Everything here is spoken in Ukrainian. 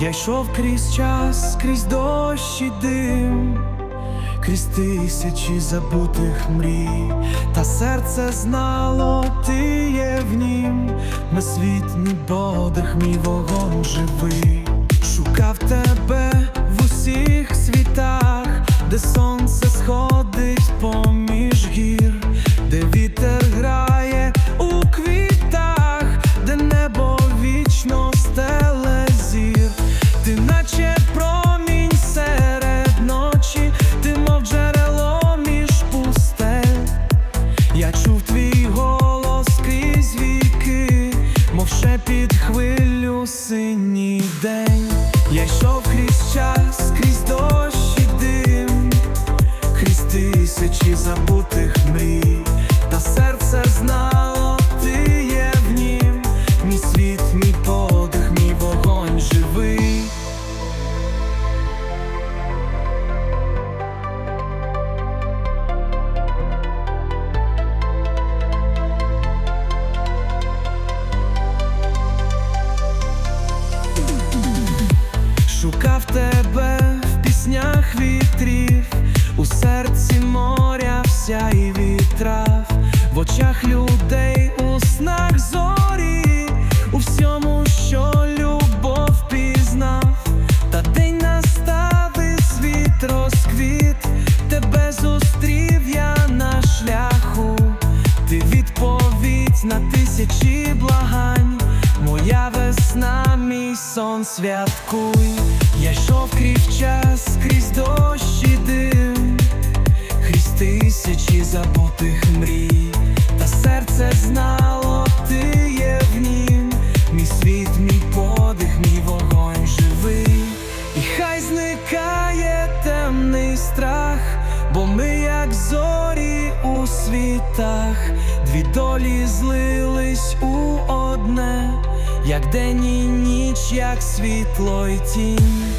Я йшов крізь час, крізь дощ і дим, крізь тисячі забутих мрій, та серце знало, ти є в нім, безсвітний подих, мій вогонь живий, шукав тебе в усіх світах, де сонце день. Я йшов крізь час, крізь дощ і дим, крізь тисячі забутих мрій, моря і вітрав, в очах людей, у снах зорі, у всьому, що любов пізнав, та день настав і світ розквіт, тебе зустрів я на шляху, ти відповідь на тисячі благань, моя весна, мій сон святкуй. Я йшов як зорі у світах, дві долі злились у одне, як день і ніч, як світло й тінь.